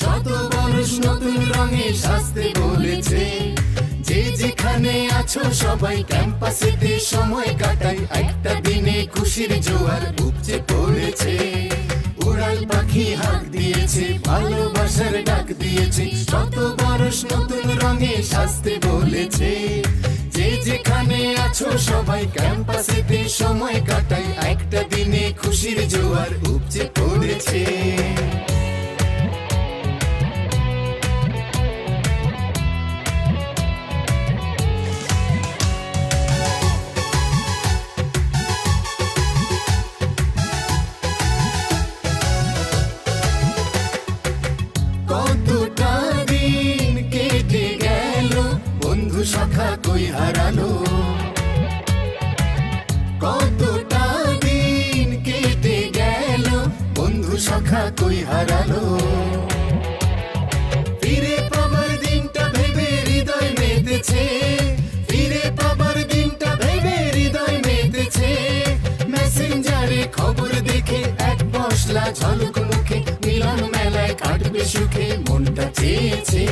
শত বরস নতুন রঙে সাজতে বলেছে। যে যেখানে আছো সবাই ক্যাম্পাসেতে সময় কাটাই একটা দিনে খুশির জোয়ার উপচে পড়েছে। উড়াল পাখি হাঁক দিয়েছে, ভালোবাসার ডাক দিয়েছে, শত বরস নতুন রঙে সাজতে বলেছে। যে যেখানে আছো সবাই ক্যাম্পাসেতে সময় কাটাই খুশির জোয়ার উপচে পড়েছে। কতটা দিন কেটে গেল বন্ধু সখা কই হারালো? বন্ধু তুই হারালো? ফিরে পাবার দিনটা ভেবে হৃদয় মেতেছে। ফিরে পাবার দিনটা ভেবে হৃদয় মেতেছে। মেসেঞ্জারে খবর দেখে এক পশলা ঝলক মুখে মিলন মেলায় কাটবে সুখে, মনটা চেয়েছে।